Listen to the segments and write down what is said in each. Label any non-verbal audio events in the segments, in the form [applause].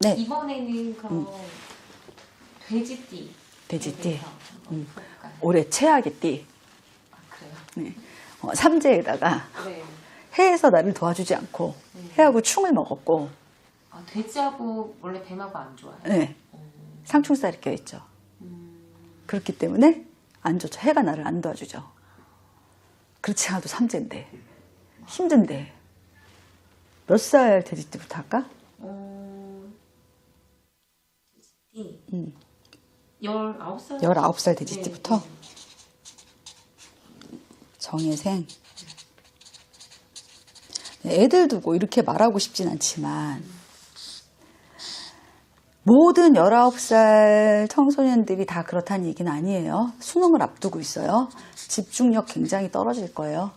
네. 이번에는 그럼 돼지띠. 돼지띠. 음. 올해 최악의 띠. 아, 그래요? 네. 어, 삼재에다가 네. 해에서 나를 도와주지 않고 음. 해하고 충을 먹었고 아, 돼지하고 원래 뱀하고 안 좋아요. 네. 음. 상충살이 껴있죠. 음. 그렇기 때문에 안 좋죠. 해가 나를 안 도와주죠. 그렇지 않아도 삼재인데 힘든데 몇 살 돼지띠부터 할까? 음. 19살? 19살 돼지띠부터 네, 정혜생 네, 애들 두고 이렇게 말하고 싶진 않지만 모든 19살 청소년들이 다 그렇다는 얘기는 아니에요. 수능을 앞두고 있어요. 집중력 굉장히 떨어질 거예요.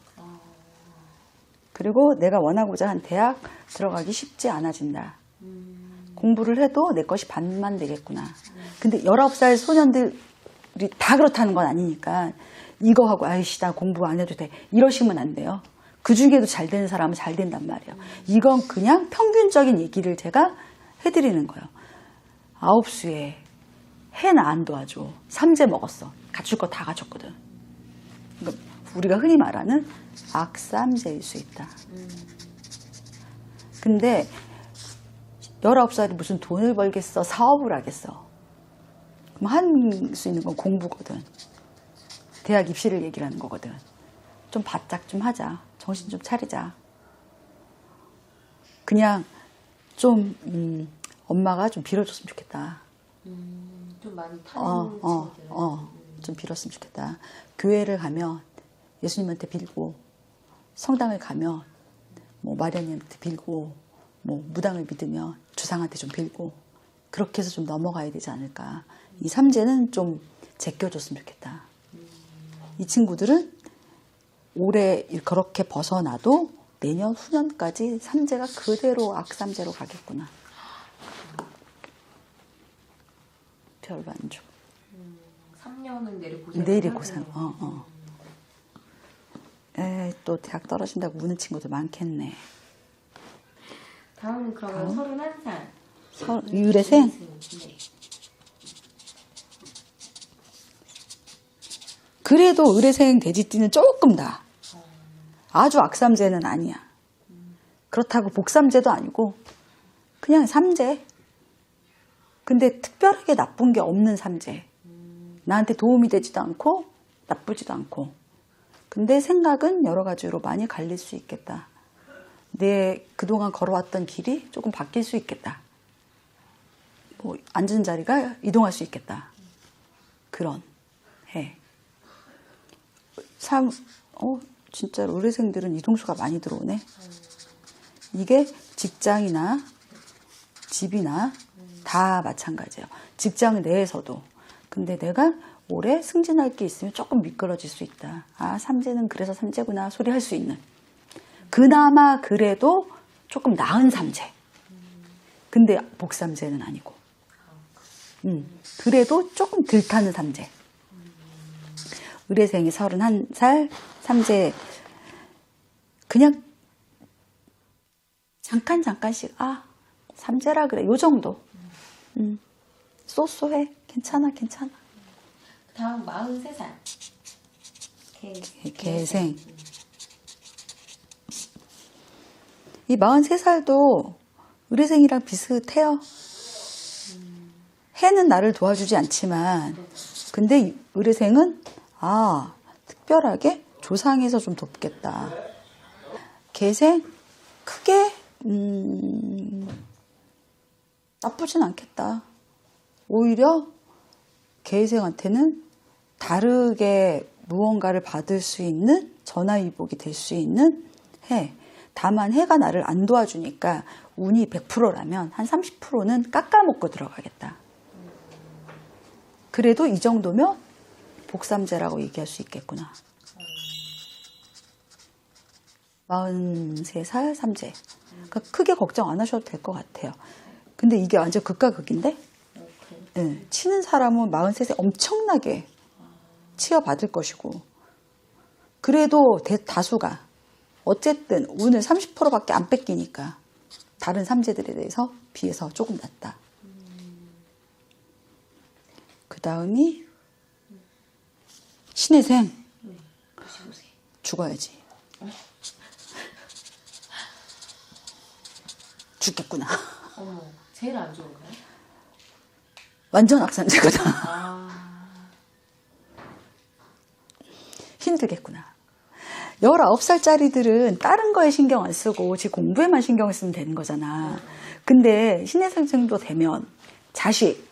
그리고 내가 원하고자 한 대학 들어가기 쉽지 않아진다. 공부를 해도 내 것이 반만 되겠구나. 근데 19살 소년들이 다 그렇다는 건 아니니까 이거 하고 아이씨 나 공부 안 해도 돼. 이러시면 안 돼요. 그 중에도 잘 되는 사람은 잘 된단 말이에요. 이건 그냥 평균적인 얘기를 제가 해드리는 거예요. 아홉 수에 해나 안 도와줘. 삼재 먹었어. 갖출 거 다 갖췄거든. 그러니까 우리가 흔히 말하는 악삼재일 수 있다. 근데 19살이 무슨 돈을 벌겠어? 사업을 하겠어? 그럼 할 수 있는 건 공부거든. 대학 입시를 얘기를 하는 거거든. 좀 바짝 좀 하자. 정신 좀 차리자. 그냥 좀, 음, 엄마가 좀 빌어줬으면 좋겠다. 음, 좀 많이 타는 어, 어. 어, 좀 빌었으면 좋겠다. 교회를 가면 예수님한테 빌고, 성당을 가면 뭐 마리아님한테 빌고, 뭐 무당을 믿으면 주상한테 좀 빌고, 그렇게 해서 좀 넘어가야 되지 않을까. 이 삼재는 좀 제껴줬으면 좋겠다. 이 친구들은 올해 그렇게 벗어나도 내년 후년까지 삼재가 그대로 악삼재로 가겠구나. 별로 안 좋아. 3년은 내리 고생. 내일이 고생. 어, 어. 에, 또 대학 떨어진다고 우는 친구들 많겠네. 다음은 그러면 31살. 서, 유래생? 네. 그래도 의뢰생 돼지띠는 조금 나. 아주 악삼재는 아니야. 그렇다고 복삼재도 아니고 그냥 삼재. 근데 특별하게 나쁜 게 없는 삼재. 나한테 도움이 되지도 않고 나쁘지도 않고. 근데 생각은 여러 가지로 많이 갈릴 수 있겠다. 내 그동안 걸어왔던 길이 조금 바뀔 수 있겠다. 뭐 앉은 자리가 이동할 수 있겠다. 그런 해. 참, 어, 진짜로 의뢰생들은 이동수가 많이 들어오네. 이게 직장이나 집이나 다 마찬가지예요. 직장 내에서도. 근데 내가 올해 승진할 게 있으면 조금 미끄러질 수 있다. 아, 삼재는 그래서 삼재구나 소리 할 수 있는. 그나마 그래도 조금 나은 삼재. 근데 복삼재는 아니고. 음, 그래도 조금 덜 타는 삼재. 의뢰생이 31살, 삼재, 그냥 잠깐, 잠깐씩, 아, 삼재라 그래. 요 정도. 음, 쏘쏘해. 괜찮아, 괜찮아. 다음 43살. 개, 개생. 이 43살도 의뢰생이랑 비슷해요. 해는 나를 도와주지 않지만, 근데 이 의뢰생은, 아, 특별하게 조상에서 좀 돕겠다. 개생, 크게, 음, 나쁘진 않겠다. 오히려 개생한테는 다르게 무언가를 받을 수 있는 전화위복이 될 수 있는 해. 다만 해가 나를 안 도와주니까 운이 100%라면 한 30%는 깎아먹고 들어가겠다. 그래도 이 정도면 복삼재라고 얘기할 수 있겠구나. 43살 삼재. 그러니까 크게 걱정 안 하셔도 될 것 같아요. 근데 이게 완전 극과 극인데? 예, 치는 사람은 43세 엄청나게 치여받을 것이고, 그래도 대다수가, 어쨌든 운을 30%밖에 안 뺏기니까, 다른 삼재들에 대해서 비해서 조금 낫다. 그 다음이 신혜생 95세. 죽어야지. 죽겠구나. 어머, 제일 안 좋은가요? 완전 악산제구나. 아, [laughs] 힘들겠구나. 19살짜리들은 다른 거에 신경 안 쓰고 지 공부에만 신경을 쓰면 되는 거잖아. 근데 신혜생정도 되면 자식,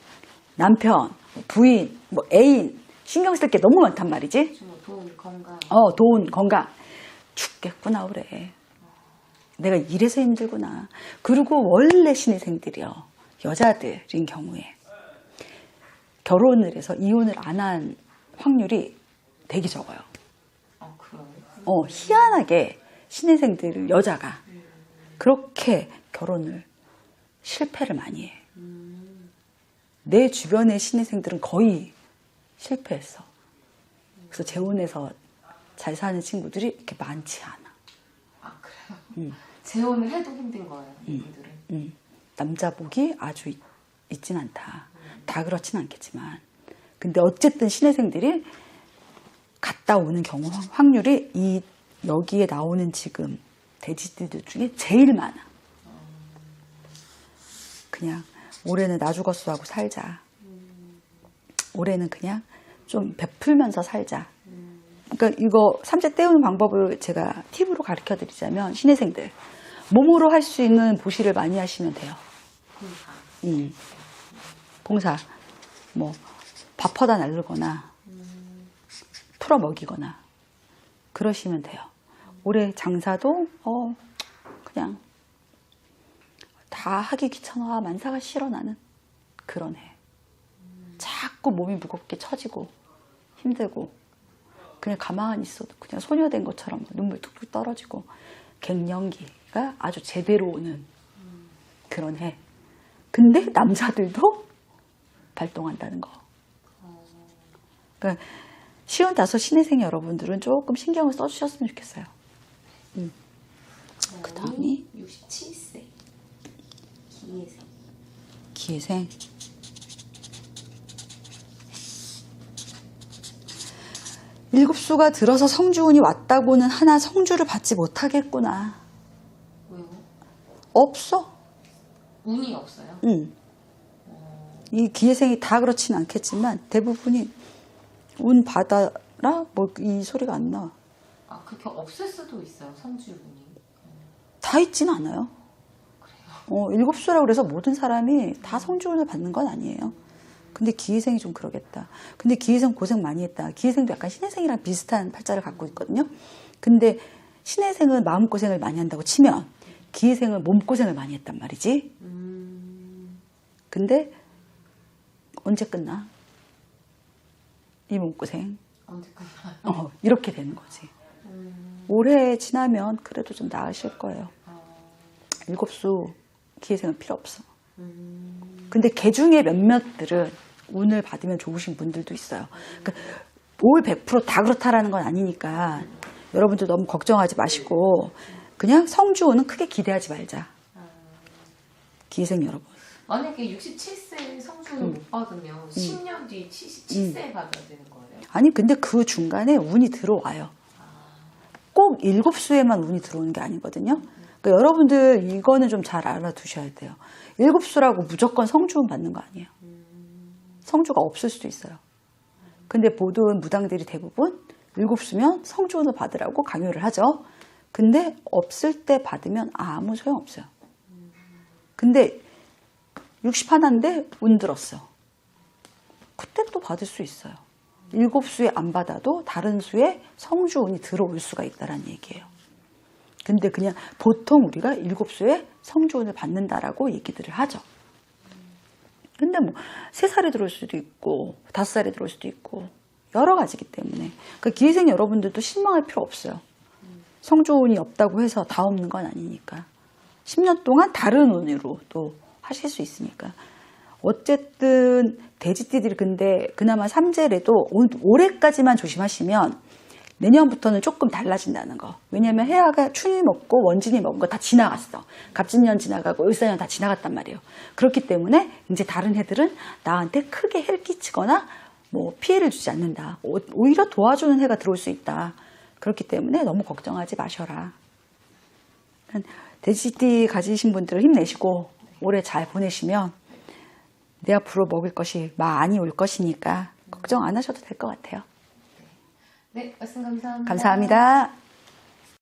남편, 부인, 뭐 애인 신경 쓸 게 너무 많단 말이지. 돈, 건강. 어, 돈, 건강. 죽겠구나, 그래. 내가 이래서 힘들구나. 그리고 원래 신혜생들이요. 여자들인 경우에 결혼을 해서 이혼을 안 한 확률이 되게 적어요. 어, 희한하게 신혜생들, 여자가 그렇게 결혼을 실패를 많이 해. 내 주변의 신혜생들은 거의 실패했어. 그래서 재혼해서 잘 사는 친구들이 이렇게 많지 않아. 아, 그래요? 재혼을 해도 힘든 거예요, 이분들은. 음, 남자 복이 아주 있, 있진 않다. 다 그렇진 않겠지만. 근데 어쨌든 신혜생들이 갔다 오는 경우 확- 확률이 이 여기에 나오는 지금 돼지띠들 중에 제일 많아. 그냥 올해는 나 죽었어 하고 살자. 올해는 그냥 좀 베풀면서 살자. 그러니까 이거 삼재 때우는 방법을 제가 팁으로 가르쳐 드리자면 신혜생들 몸으로 할 수 있는 보시를 많이 하시면 돼요. 공사. 음. 봉사, 뭐, 밥 퍼다 날르거나, 풀어 먹이거나, 그러시면 돼요. 올해 장사도, 어, 그냥, 다 하기 귀찮아. 만사가 싫어, 나는. 그런 해. 자꾸 몸이 무겁게 처지고, 힘들고, 그냥 가만히 있어도 그냥 소녀된 것처럼 눈물 툭툭 떨어지고, 갱년기가 아주 제대로 오는 그런 해. 근데 남자들도 발동한다는 거. 그러니까 쉬운 다섯 신혜생 여러분들은 조금 신경을 써주셨으면 좋겠어요. 그 다음이 67세. 기예생. 기회생. 일곱 수가 들어서 성주운이 왔다고는 하나 성주를 받지 못하겠구나. 왜요? 없어. 운이 없어요? 응. 이 기회생이 다 그렇진 않겠지만 대부분이 운 받아라 뭐 이 소리가 안 나. 아, 그렇게 없을 수도 있어요, 성주운이. 다 있진 않아요. 어, 일곱 수라고 그래서 모든 사람이 다 성주운을 받는 건 아니에요. 근데 기회생이 좀 그러겠다. 근데 기회생 고생 많이 했다. 기회생도 약간 신혜생이랑 비슷한 팔자를 갖고 있거든요. 근데 신혜생은 마음고생을 많이 한다고 치면 기회생은 몸고생을 많이 했단 말이지. 근데 언제 끝나? 이 몸고생. 어, 이렇게 되는 거지. 올해 지나면 그래도 좀 나으실 거예요. 일곱 수 기회생은 필요 없어. 근데 개 중에 몇몇들은 운을 받으면 좋으신 분들도 있어요. 그러니까 올 100%다 그렇다라는 건 아니니까 여러분들 너무 걱정하지 마시고 그냥 성주운은 크게 기대하지 말자. 기회생 여러분. 만약에 67세 성주를 못 받으면 10년 뒤 77세에 받아야 되는 거예요? 아니 근데 그 중간에 운이 들어와요. 꼭 일곱 수에만 운이 들어오는 게 아니거든요. 그러니까 여러분들 이거는 좀 잘 알아두셔야 돼요. 일곱 수라고 무조건 성주운 받는 거 아니에요. 성주가 없을 수도 있어요. 근데 모든 무당들이 대부분 일곱 수면 성주운을 받으라고 강요를 하죠. 근데 없을 때 받으면 아무 소용 없어요. 근데 60 하나인데 운 들었어. 그때 또 받을 수 있어요. 일곱 수에 안 받아도 다른 수에 성주운이 들어올 수가 있다라는 얘기예요. 근데 그냥 보통 우리가 일곱 수에 성주운을 받는다라고 얘기들을 하죠. 근데 뭐 세 살이 들어올 수도 있고 다섯 살이 들어올 수도 있고 여러 가지기 때문에 그 기회생 여러분들도 실망할 필요 없어요. 성주운이 없다고 해서 다 없는 건 아니니까 10년 동안 다른 운으로 또 하실 수 있으니까 어쨌든 돼지띠들이 근데 그나마 삼재래도 올- 올해까지만 조심하시면 내년부터는 조금 달라진다는 거. 왜냐면 해아가 춘이 먹고 원진이 먹은 거 다 지나갔어. 갑진년 지나가고 을사년 다 지나갔단 말이에요. 그렇기 때문에 이제 다른 해들은 나한테 크게 해를 끼치거나 뭐 피해를 주지 않는다. 오- 오히려 도와주는 해가 들어올 수 있다. 그렇기 때문에 너무 걱정하지 마셔라. 그러니까 돼지띠 가지신 분들은 힘내시고 올해 잘 보내시면 내 앞으로 먹을 것이 많이 올 것이니까 걱정 안 하셔도 될 것 같아요. 네, 말씀 감사합니다. 감사합니다.